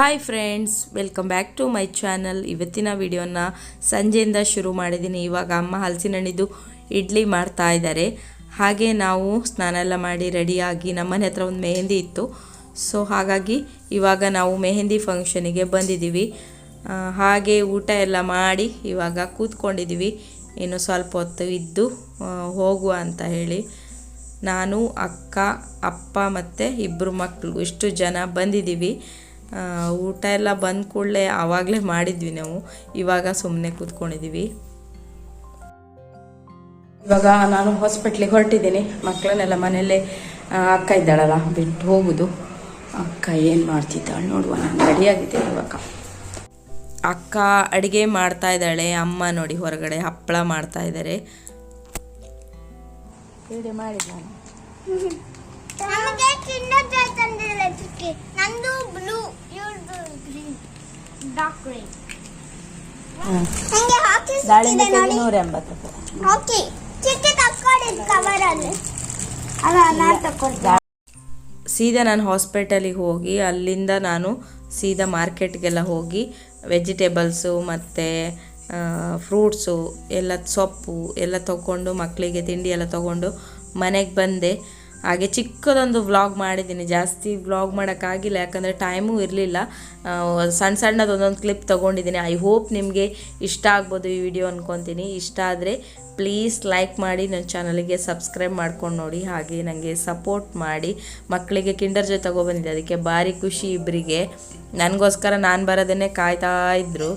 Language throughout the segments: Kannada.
Hi friends welcome back to my channel ಇವತ್ತಿನ ವಿಡಿಯೋನ ಸಂಜೆಯಿಂದ ಶುರು ಮಾಡಿದ್ದೀನಿ. ಇವಾಗ ಅಮ್ಮ ಹಲಸಿನ ಹಣ್ಣಿದ್ದು ಇಡ್ಲಿ ಮಾಡ್ತಾ ಇದ್ದಾರೆ. ಹಾಗೆ ನಾವು ಸ್ನಾನ ಎಲ್ಲ ಮಾಡಿ ರೆಡಿಯಾಗಿ ನಮ್ಮನೆ ಹತ್ರ ಒಂದು ಮೆಹಂದಿ ಇತ್ತು. ಸೊ ಹಾಗಾಗಿ ಇವಾಗ ನಾವು ಮೆಹಂದಿ ಫಂಕ್ಷನಿಗೆ ಬಂದಿದ್ದೀವಿ. ಹಾಗೆ ಊಟ ಎಲ್ಲ ಮಾಡಿ ಇವಾಗ ಕೂತ್ಕೊಂಡಿದ್ದೀವಿ. ಇನ್ನು ಸ್ವಲ್ಪ ಹೊತ್ತು ಇದ್ದು ಹೋಗುವ ಅಂತ ಹೇಳಿ ನಾನು, ಅಕ್ಕ, ಅಪ್ಪ ಮತ್ತು ಇಬ್ಬರು ಮಕ್ಕಳು ಇಷ್ಟು ಜನ ಬಂದಿದ್ದೀವಿ. ಊಟ ಎಲ್ಲ ಬಂದ ಕೂಡಲೇ ಆವಾಗಲೇ ಮಾಡಿದ್ವಿ ನಾವು. ಇವಾಗ ಸುಮ್ಮನೆ ಕೂತ್ಕೊಂಡಿದ್ದೀವಿ ಇವಾಗ ನಾನು ಹಾಸ್ಪಿಟ್ಲಿಗೆ ಹೊರಟಿದ್ದೀನಿ. ಮಕ್ಕಳನ್ನೆಲ್ಲ ಮನೆಯಲ್ಲೇ ಅಕ್ಕ ಇದ್ದಾಳಲ್ಲ ಬಿಟ್ಟು ಹೋಗುದು. ಅಕ್ಕ ಏನು ಮಾಡ್ತಿದ್ದಾಳೆ ನೋಡುವ ನಾನು ರೆಡಿಯಾಗಿದ್ದೇನೆ ಇವಾಗ. ಅಕ್ಕ ಅಡುಗೆ ಮಾಡ್ತಾ ಇದ್ದಾಳೆ ಅಮ್ಮ ನೋಡಿ ಹೊರಗಡೆ ಹಪ್ಪಳ ಮಾಡ್ತಾ ಇದ್ದಾರೆ ನಮಗೆ ಕಿಂಡರ್ ಜಾಯ್ ತಂದಿಲ್ಲ ಚಿಕ್ಕಿ. ನಂದು ಬ್ಲೂ ಇವ್ರದ್ದು ಗ್ರೀನ್ ಡಾರ್ಕ್ ಗ್ರೀನ್ ನಂಗೆ ಹಾಕಿ ಸಿಕ್ಕಿದೆ ನೋಡಿ. ನೂರ ಎಂಬತ್ತು ಓಕೆ. ಚಿಕ್ಕಿ ತಕ್ಕೊಂಡಿದ್ದು ಕವರ್ ಅಲ್ಲಿ. ಅಲ್ಲ ನಾನು ತಕ್ಕೊಳ್ತೀನಿ. ಸೀದಾ ನಾನು ಹಾಸ್ಪಿಟಲಿಗೆ ಹೋಗಿ ಅಲ್ಲಿಂದ ನಾನು ಸೀದಾ ಮಾರ್ಕೆಟ್ಗೆಲ್ಲ ಹೋಗಿ ವೆಜಿಟೇಬಲ್ಸು ಮತ್ತು ಫ್ರೂಟ್ಸು ಎಲ್ಲ ಸೊಪ್ಪು ಎಲ್ಲ ತಗೊಂಡು ಮಕ್ಕಳಿಗೆ ತಿಂಡಿ ಎಲ್ಲ ತಗೊಂಡು ಮನೆಗೆ ಬಂದೆ. ಹಾಗೆ ಚಿಕ್ಕದೊಂದು ವ್ಲಾಗ್ ಮಾಡಿದ್ದೀನಿ. ಜಾಸ್ತಿ ವ್ಲಾಗ್ ಮಾಡೋಕ್ಕಾಗಿಲ್ಲ ಯಾಕಂದರೆ ಟೈಮೂ ಇರಲಿಲ್ಲ. ಸಣ್ಣ ಸಣ್ಣದು ಒಂದೊಂದು ಕ್ಲಿಪ್ ತೊಗೊಂಡಿದ್ದೀನಿ. ಐ ಹೋಪ್ ನಿಮಗೆ ಇಷ್ಟ ಆಗ್ಬೋದು ಈ ವಿಡಿಯೋ ಅಂದ್ಕೊತೀನಿ ಇಷ್ಟ ಆದರೆ ಪ್ಲೀಸ್ ಲೈಕ್ ಮಾಡಿ ನನ್ನ ಚಾನಲಿಗೆ ಸಬ್ಸ್ಕ್ರೈಬ್ ಮಾಡ್ಕೊಂಡು ನೋಡಿ. ಹಾಗೆ ನನಗೆ ಸಪೋರ್ಟ್ ಮಾಡಿ. ಮಕ್ಕಳಿಗೆ ಕಿಂಡರ್ ಜೊತೆ ತಗೊಬಂದಿದ್ದೆ ಅದಕ್ಕೆ ಭಾರಿ ಖುಷಿ ಇಬ್ಬರಿಗೆ ನನಗೋಸ್ಕರ ನಾನು ಬರೋದನ್ನೇ ಕಾಯ್ತಾ ಇದ್ರು.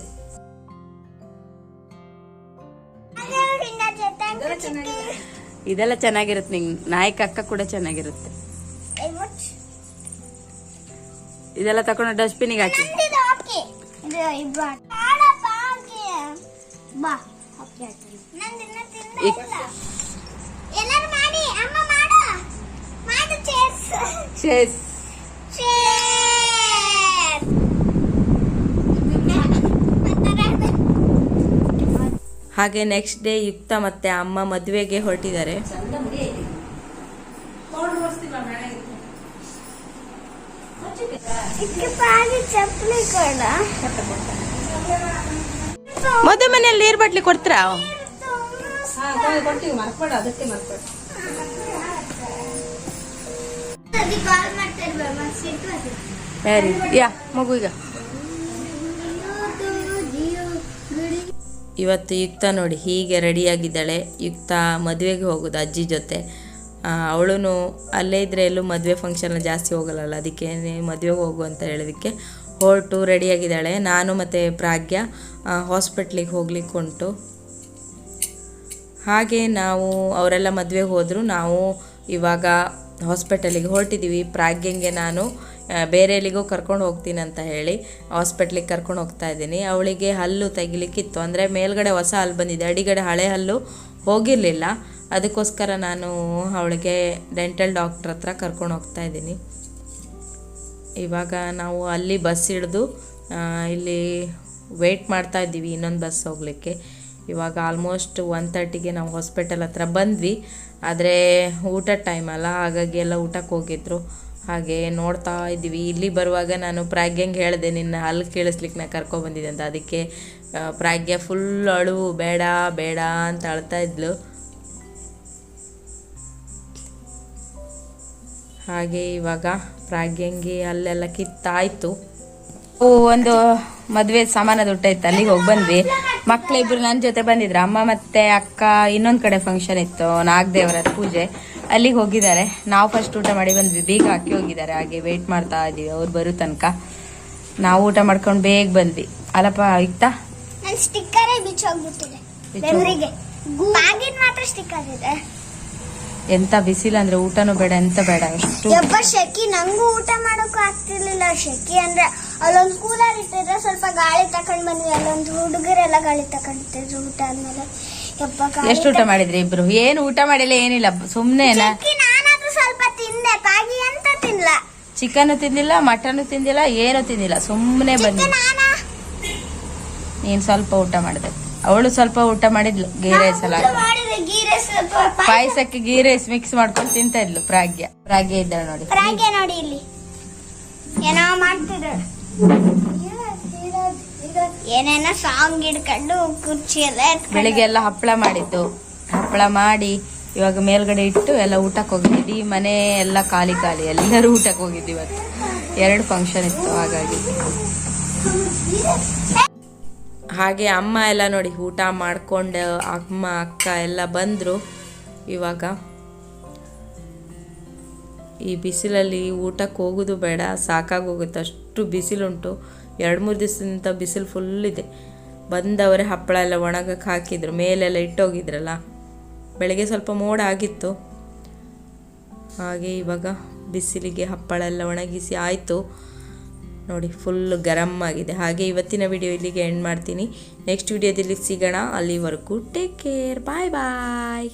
ಕಿಂಡರ್ ಇದೆಲ್ಲ ಚೆನ್ನಾಗಿರುತ್ತೆ. ನಿಂಗೆ ನಾಯಕ ಅಕ್ಕ ಕೂಡ ಚೆನ್ನಾಗಿರುತ್ತೆ. ಇದೆಲ್ಲ ತಕೊಂಡು ಡಸ್ಟ್ಬಿನಿಗೆ ಹಾಕಿ. ನಂದಿದು ಹಾಕಿ ಇದು ಇಬ್ರು ಆಡಪ್ಪ ಹಾಕಿ ಬಾ ಹಾಕಿ ಹಾಕಿ ನಂದಿನ್ನ ತಿಂದ ಇಕ್- ಇಲ್ಲ ಎಲ್ಲರೂ ಮಾಡಿ ಅಮ್ಮ ಮಾಡು ಮಾಡು ಚೇರ್ಸ್ ಶೇಸ್ ಚೇರ್ ಹಾಗೆ ನೆಕ್ಸ್ಟ್ ಡೇ ಯುಕ್ತ ಮತ್ತೆ ಅಮ್ಮ ಮದುವೆಗೆ ಹೊರಟಿದ್ದಾರೆ. ಮದುವೆ ಮನೆಯಲ್ಲಿ ನೀರು ಬಟ್ಲಿ ಕೊಡ್ತೀರಾ. ಯಾರಿ ಯಾ ಮಗು ಈಗ. ಇವತ್ತು ಯುಕ್ತ ನೋಡಿ, ಹೀಗೆ ರೆಡಿಯಾಗಿದ್ದಾಳೆ. ಯುಕ್ತ ಮದುವೆಗೆ ಹೋಗೋದು ಅಜ್ಜಿ ಜೊತೆ. ಅವಳು ಅಲ್ಲೇ ಇದ್ದರೆ ಎಲ್ಲೂ ಮದುವೆ ಫಂಕ್ಷನ್ ಜಾಸ್ತಿ ಹೋಗಲ್ಲಲ್ಲ? ಅದಕ್ಕೆ ಮದುವೆಗೆ ಹೋಗು ಅಂತ ಹೇಳೋದಕ್ಕೆ ಹೊರಟು ರೆಡಿಯಾಗಿದ್ದಾಳೆ. ನಾನು ಮತ್ತು ಪ್ರಾಗ್ಯ ಹಾಸ್ಪಿಟ್ಲಿಗೆ ಹೋಗ್ಲಿಕ್ಕೆ ಉಂಟು. ಹಾಗೆ ನಾವು, ಅವರೆಲ್ಲ ಮದುವೆಗೆ ಹೋದರೂ. ನಾವು ಇವಾಗ ಹಾಸ್ಪಿಟಲಿಗೆ ಹೊರಟಿದ್ದೀವಿ ಪ್ರಾಗ್ಯಂಗೆ ನಾನು ಬೇರೆ ಎಲ್ಲಿಗೂ ಕರ್ಕೊಂಡು ಹೋಗ್ತೀನಿ ಅಂತ ಹೇಳಿ ಹಾಸ್ಪಿಟ್ಲಿಗೆ ಕರ್ಕೊಂಡು ಹೋಗ್ತಾ ಇದ್ದೀನಿ. ಅವಳಿಗೆ ಹಲ್ಲು ತೆಗಿಲಿಕ್ಕಿತ್ತು. ಅಂದರೆ ಮೇಲ್ಗಡೆ ಹೊಸ ಹಲ್ಲು ಬಂದಿದೆ. ಅಡಿಗಡೆ ಹಳೆ ಹಲ್ಲು ಹೋಗಿರಲಿಲ್ಲ. ಅದಕ್ಕೋಸ್ಕರ ನಾನು ಅವಳಿಗೆ ಡೆಂಟಲ್ ಡಾಕ್ಟ್ರ್ ಹತ್ರ ಕರ್ಕೊಂಡು ಹೋಗ್ತಾ ಇದ್ದೀನಿ. ಇವಾಗ ನಾವು ಅಲ್ಲಿ ಬಸ್ ಹಿಡಿದು ಇಲ್ಲಿ ವೆಯ್ಟ್ ಮಾಡ್ತಾ ಇದ್ದೀವಿ ಇನ್ನೊಂದು ಬಸ್ ಹೋಗಲಿಕ್ಕೆ. ಇವಾಗ ಆಲ್ಮೋಸ್ಟ್ ಒನ್ ತರ್ಟಿಗೆ ನಾವು ಹಾಸ್ಪಿಟಲ್ ಹತ್ರ ಬಂದ್ವಿ. ಆದರೆ ಊಟದ ಟೈಮ್ ಅಲ್ಲ. ಹಾಗಾಗಿ ಎಲ್ಲ ಊಟಕ್ಕೆ ಹೋಗಿದ್ರು. ಹಾಗೆ ನೋಡ್ತಾ ಇದ್ದೀವಿ. ಇಲ್ಲಿ ಬರುವಾಗ ನಾನು ಪ್ರಾಗ್ಯಂಗೆ ಹೇಳಿದೆ, ನಿನ್ನ ಹಲ್ಲು ಕೇಳಿಸ್ಲಿಕ್ಕೆ ನಾ ಕರ್ಕೊಬಂದಿದ್ದೆ ಅಂತ. ಅದಕ್ಕೆ ಪ್ರಾಗ್ಯ ಫುಲ್ ಅಳು, ಬೇಡ ಬೇಡ ಅಂತ ಅಳ್ತಾ ಇದ್ಲು. ಹಾಗೆ ಇವಾಗ ಪ್ರಾಗ್ಯಂಗೆ ಅಲ್ಲೆಲ್ಲ ಕಿತ್ತಾಯ್ತು. ಒಂದು ಮದುವೆ ಊಟ ಇತ್ತು. ಅಲ್ಲಿಗೆ ಹೋಗಿ ಬಂದ್ವಿ. ಮಕ್ಳಿಬ್ರು ನನ್ನ ಜೊತೆ ಬಂದಿದ್ರು. ಅಮ್ಮ ಮತ್ತೆ ಅಕ್ಕ ಇನ್ನೊಂದ್ ಕಡೆ ಫಂಕ್ಷನ್ ಇತ್ತು ನಾಗದೇವರ ಪೂಜೆ. ಅಲ್ಲಿಗೆ ಹೋಗಿದ್ದಾರೆ. ನಾವು ಫಸ್ಟ್ ಊಟ ಮಾಡಿ ಬಂದ್ವಿ. ಬೇಗ ಹಾಕಿ ಹೋಗಿದ್ದಾರೆ. ಹಾಗೆ ವೇಟ್ ಮಾಡ್ತಾ ಇದೀವಿ ಅವ್ರು ಬರೋ ತನಕ. ನಾವು ಊಟ ಮಾಡ್ಕೊಂಡು ಬೇಗ ಬಂದ್ವಿ. ಅಲ್ಲಪ್ಪ ಇತ್ತಾ? ನನ್ ಸ್ಟಿಕ್ಕರೇ ಬಿಚ್ಚೋಗ್ಬಿಟ್ಟಿದೆ ಬಿಚ್ಚೋಗ್- ಬೆವರಿಗೆ ಬ್ಯಾಗಿನ್ ಮಾತ್ರ ಸ್ಟಿಕ್ಕರ್ ಇದೆ. ಎಂತ ಬಿಸಿಲು ಅಂದ್ರೆ ಊಟನೂ ಬೇಡ ಎಂತ ಬೇಡ. ಎಷ್ಟು ಯಪ್ಪ ಶೆಕಿ ನಂಗೂ ಊಟ ಮಾಡೋಕ್ಕೂ ಆಗ್ತಿರ್ಲಿಲ್ಲ. ಶೆಕಿ ಅಂದ್ರೆ ಅಲ್ಲೊಂದು ಕೂಲರ್ ಇಟ್ಟಿದ್ರೆ ಸ್ವಲ್ಪ ಗಾಳಿ ತಕೊಂಡ್ ಬಂದ್ವಿ ಅಲ್ಲೊಂದು ಹುಡುಗರೆಲ್ಲ ಗಾಳಿ ತಕೊಂಡಿದ್ರು ಊಟ ಆದ್ಮೇಲೆ. ಎಷ್ಟು ಊಟ ಮಾಡಿದ್ರಿ ಇಬ್ರು? ಏನು ಊಟ ಮಾಡಿಲ್ಲ ಏನಿಲ್ಲ. ಸುಮ್ನೆ ಸ್ವಲ್ಪ ತಿಂದೆ ಅಂತ ತಿನ್ಲ. ಚಿಕನ್ ತಿಂದಿಲ್ಲ ಮಟನ್ ತಿಂದಿಲ್ಲ ಏನು ತಿಂದಿಲ್ಲ. ಸುಮ್ಮನೆ ಬನ್ನಿ. ನೀನು. ಸ್ವಲ್ಪ ಊಟ ಮಾಡಿದೆ. ಅವಳು ಸ್ವಲ್ಪ ಊಟ ಮಾಡಿದ್ಲು ಗೀ ರೈಸ್ ಪಾಯ್ಸ- ಪಾಯಸಕ್ಕೆ ಗೀ ರೈಸ್ ಮಿಕ್ಸ್ ಮಾಡ್ಕೊಂಡು ತಿಂತ ಇದ್ಲು ಪ್ರಾಗ್ಯ. ಪ್ರಾಗ್ಯ ಇದ್ದಾಳೆ ನೋಡಿ. ಪ್ರಾಗ್ಯ ನೋಡಿ ಇಲ್ಲಿ. ಏನೋ ಮಾಡ್ತಿದ್ರು ಏನೇನೋ ಸಾಂಗ್ ಹಿಡ್ಕೊಂಡು ಕುರ್ಚಿ ಎಲ್ಲ ಎತ್ಕೊಂಡು ಬೆಳಿಗ್ಗೆ ಎಲ್ಲ ಹಪ್ಪಳ ಮಾಡಿದ್ದು. ಹಪ್ಪಳ ಮಾಡಿ ಇವಾಗ ಮೇಲ್ಗಡೆ ಇಟ್ಟು ಎಲ್ಲ ಊಟಕ್ಕೆ ಹೋಗಿದ್ದೀವಿ ಮನೆ ಎಲ್ಲ ಖಾಲಿ ಖಾಲಿ. ಎಲ್ಲರೂ ಊಟಕ್ಕೆ ಹೋಗಿದ್ವಿ ಇವತ್ತು. ಎರಡು ಫಂಕ್ಷನ್ ಇತ್ತು ಹಾಗಾಗಿ. ಹಾಗೆ ಅಮ್ಮ ಎಲ್ಲ ನೋಡಿ ಊಟ ಮಾಡ್ಕೊಂಡು ಅಮ್ಮ, ಅಕ್ಕ ಎಲ್ಲ ಬಂದರು. ಇವಾಗ ಈ ಬಿಸಿಲಲ್ಲಿ ಊಟಕ್ಕೆ ಹೋಗೋದು ಬೇಡ, ಸಾಕಾಗೋಗುತ್ತೆ ಅಷ್ಟು ಬಿಸಿಲುಂಟು. ಎರಡು ಮೂರು ದಿವಸದಿಂದ ಬಿಸಿಲು ಫುಲ್ ಇದೆ. ಬಂದವರೇ ಹಪ್ಪಳ ಎಲ್ಲ ಒಣಗಕ್ಕೆ ಹಾಕಿದ್ರು, ಮೇಲೆಲ್ಲ ಇಟ್ಟೋಗಿದ್ರಲ್ಲ. ಬೆಳಗ್ಗೆ ಸ್ವಲ್ಪ ಮೋಡ ಆಗಿತ್ತು. ಹಾಗೆ ಇವಾಗ ಬಿಸಿಲಿಗೆ ಹಪ್ಪಳ ಎಲ್ಲ ಒಣಗಿಸಿ ಆಯಿತು. ನೋಡಿ ಫುಲ್ ಗರಮ್ ಆಗಿದೆ. ಹಾಗೆ ಇವತ್ತಿನ ವಿಡಿಯೋ ಇಲ್ಲಿಗೆ ಎಂಡ್ ಮಾಡ್ತೀನಿ. ನೆಕ್ಸ್ಟ್ ವಿಡಿಯೋದಲ್ಲಿ ಸಿಗೋಣ. ಅಲ್ಲಿವರೆಗೂ ಟೇಕ್ ಕೇರ್ ಬಾಯ್ ಬಾಯ್